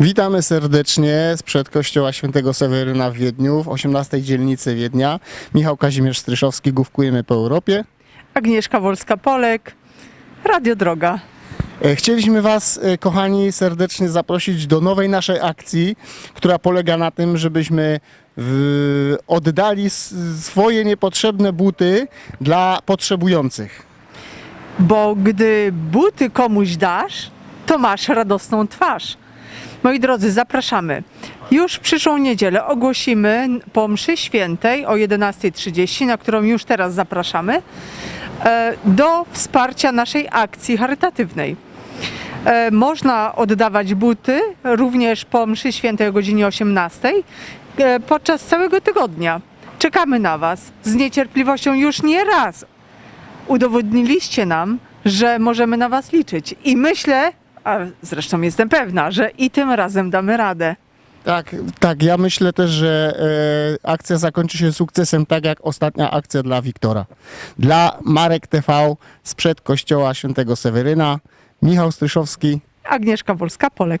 Witamy serdecznie sprzed kościoła świętego Seweryna w Wiedniu, w 18 dzielnicy Wiednia. Michał Kazimierz Stryszowski, główkujemy po Europie. Agnieszka Wolska-Polek, Radio Droga. E, Chcieliśmy Was, e, kochani, serdecznie zaprosić do nowej naszej akcji, która polega na tym, żebyśmy oddali swoje niepotrzebne buty dla potrzebujących. Bo gdy buty komuś dasz, to masz radosną twarz. Moi drodzy, zapraszamy. Już w przyszłą niedzielę ogłosimy po mszy świętej o 11.30, na którą już teraz zapraszamy, e, do wsparcia naszej akcji charytatywnej. E, Można oddawać buty również po mszy świętej o godzinie 18 e, podczas całego tygodnia. Czekamy na Was z niecierpliwością już nie raz. Udowodniliście nam, że możemy na Was liczyć i myślę, a zresztą jestem pewna, że i tym razem damy radę. Tak, tak, ja myślę też, że e, akcja zakończy się sukcesem, tak jak ostatnia akcja dla Wiktora. Dla Marek TV sprzed kościoła świętego Seweryna, Michał Stryszowski, Agnieszka Wolska-Polek.